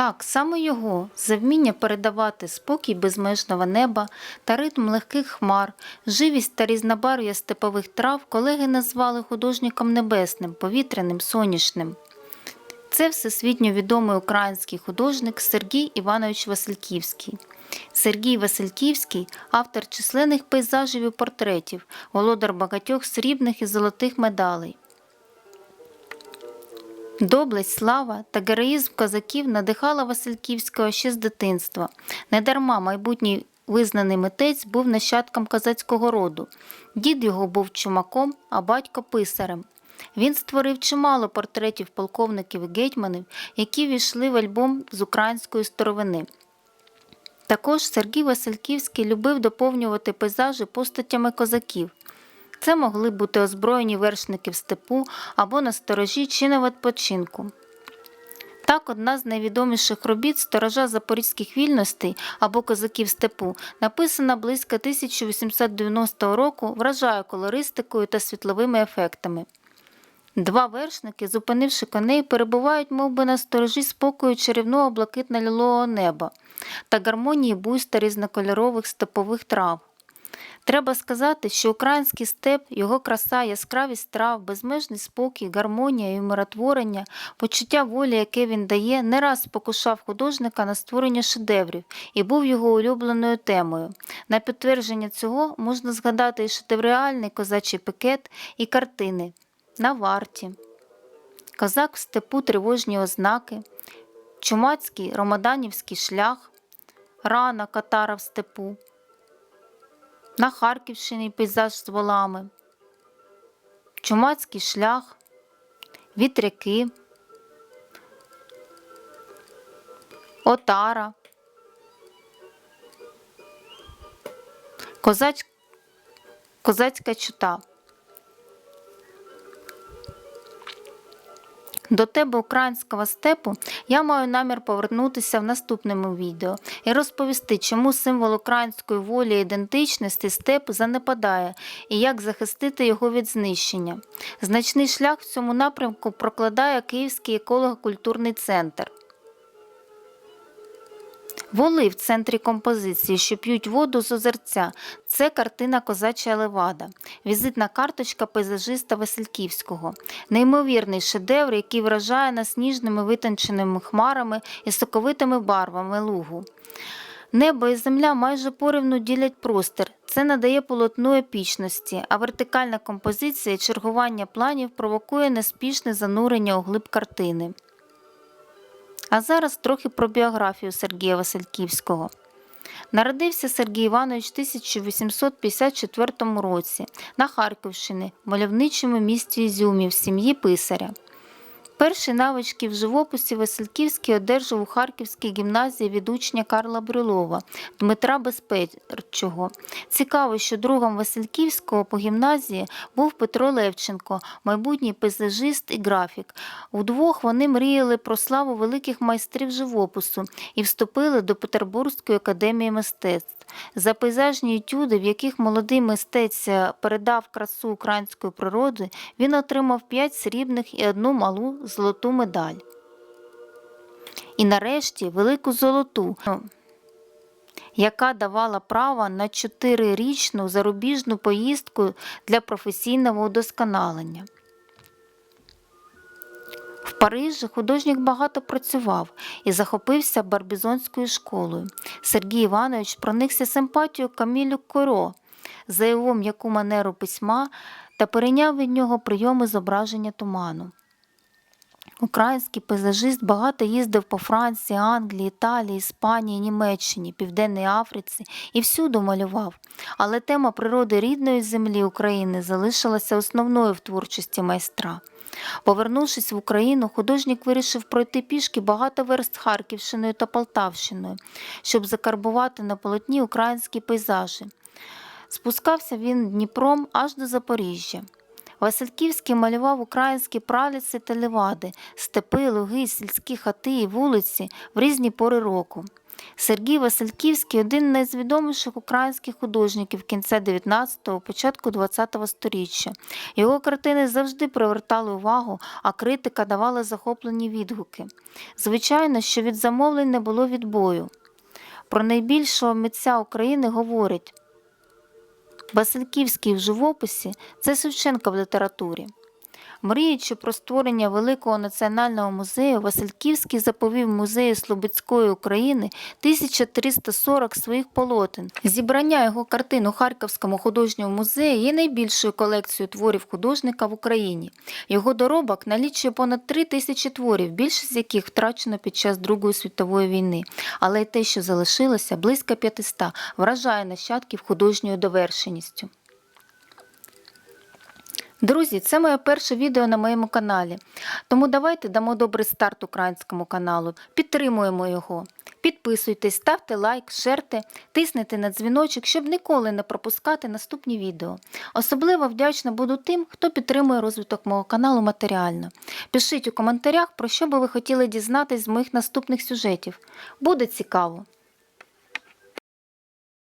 Так, саме його завміння передавати спокій безмежного неба та ритм легких хмар, живість та різнобарв'я степових трав колеги назвали художником небесним, повітряним, сонячним. Це всесвітньо відомий український художник Сергій Іванович Васильківський. Сергій Васильківський автор численних пейзажів і портретів, володар багатьох срібних і золотих медалей. Доблесть, слава та героїзм козаків надихала Васильківського ще з дитинства. Недарма майбутній визнаний митець був нащадком козацького роду. Дід його був чумаком, а батько писарем. Він створив чимало портретів полковників і гетьманів, які війшли в альбом з української старовини. Також Сергій Васильківський любив доповнювати пейзажі постатями козаків. Це могли бути озброєні вершники в степу або на сторожі чи на відпочинку. Так, одна з найвідоміших робіт сторожа запорізьких вільностей або козаків степу, написана близько 1890 року, вражає колористикою та світловими ефектами. Два вершники, зупинивши коней, перебувають мов би, на сторожі спокою чарівного блакитно-лілового неба та гармонії буйста різнокольорових степових трав. Треба сказати, що український степ, його краса, яскравість трав, безмежний спокій, гармонія і умиротворення, почуття волі, яке він дає, не раз спокушав художника на створення шедеврів і був його улюбленою темою. На підтвердження цього можна згадати і шедевреальний козачий пикет, і картини на варті. Козак в степу тривожні ознаки, чумацький ромаданівський шлях, рана катара в степу, на Харківщині пейзаж з волами, чумацький шлях, вітряки, отара, козач, козацька чута. До тебе українського степу я маю намір повернутися в наступному відео і розповісти, чому символ української волі і ідентичності степ занепадає і як захистити його від знищення. Значний шлях в цьому напрямку прокладає Київський еколого-культурний центр. Воли в центрі композиції, що п'ють воду з озерця. Це картина Козача Левада, візитна карточка пейзажиста Васильківського, неймовірний шедевр, який вражає нас ніжними витонченими хмарами і соковитими барвами лугу. Небо і земля майже порівну ділять простір. Це надає полотну епічності, а вертикальна композиція і чергування планів провокує неспішне занурення у глиб картини. А зараз трохи про біографію Сергія Васильківського. Народився Сергій Іванович в 1854 році на Харківщині, в мальовничому місті Ізюмі в сім'ї писаря. Перші навички в живописі Васильківський одержав у Харківській гімназії від учня Карла Брюлова Дмитра Безперчого. Цікаво, що другом Васильківського по гімназії був Петро Левченко, майбутній пейзажист і графік. Удвох вони мріяли про славу великих майстрів живопису і вступили до Петербурзької академії мистецтв. За пейзажні етюди, в яких молодий мистець передав красу української природи, він отримав 5 срібних і одну малу золоту медаль. І нарешті велику золоту, яка давала право на чотирирічну зарубіжну поїздку для професійного удосконалення. В Парижі художник багато працював і захопився барбізонською школою. Сергій Іванович проникся симпатією Камілю Коро за його м'яку манеру письма та перейняв від нього прийоми зображення туману. Український пейзажист багато їздив по Франції, Англії, Італії, Іспанії, Німеччині, Південній Африці і всюди малював. Але тема природи рідної землі України залишилася основною в творчості майстра. Повернувшись в Україну, художник вирішив пройти пішки багато верст Харківщиною та Полтавщиною, щоб закарбувати на полотні українські пейзажі. Спускався він Дніпром аж до Запоріжжя. Васильківський малював українські праліці та левади, степи, луги, сільські хати і вулиці в різні пори року. Сергій Васильківський один з найвідоміших українських художників кінця 19-го, початку 20-го сторіччя. Його картини завжди привертали увагу, а критика давала захоплені відгуки. Звичайно, що від замовлень не було відбою. Про найбільшого митця України говорять Васильківський в живописі це Шевченка в літературі. Мріючи про створення великого національного музею, Васильківський заповів музею Слободської України 1340 своїх полотен. Зібрання його картин у Харківському художньому музеї є найбільшою колекцією творів художника в Україні. Його доробок налічує понад три тисячі творів, більшість з яких втрачено під час Другої світової війни. Але й те, що залишилося, близько 500, вражає нащадків художньою довершеністю. Друзі, це моє перше відео на моєму каналі. Тому давайте дамо добрий старт українському каналу, підтримуємо його. Підписуйтесь, ставте лайк, шерте, тиснете на дзвіночок, щоб ніколи не пропускати наступні відео. Особливо вдячна буду тим, хто підтримує розвиток мого каналу матеріально. Пишіть у коментарях, про що би ви хотіли дізнатись з моїх наступних сюжетів. Буде цікаво!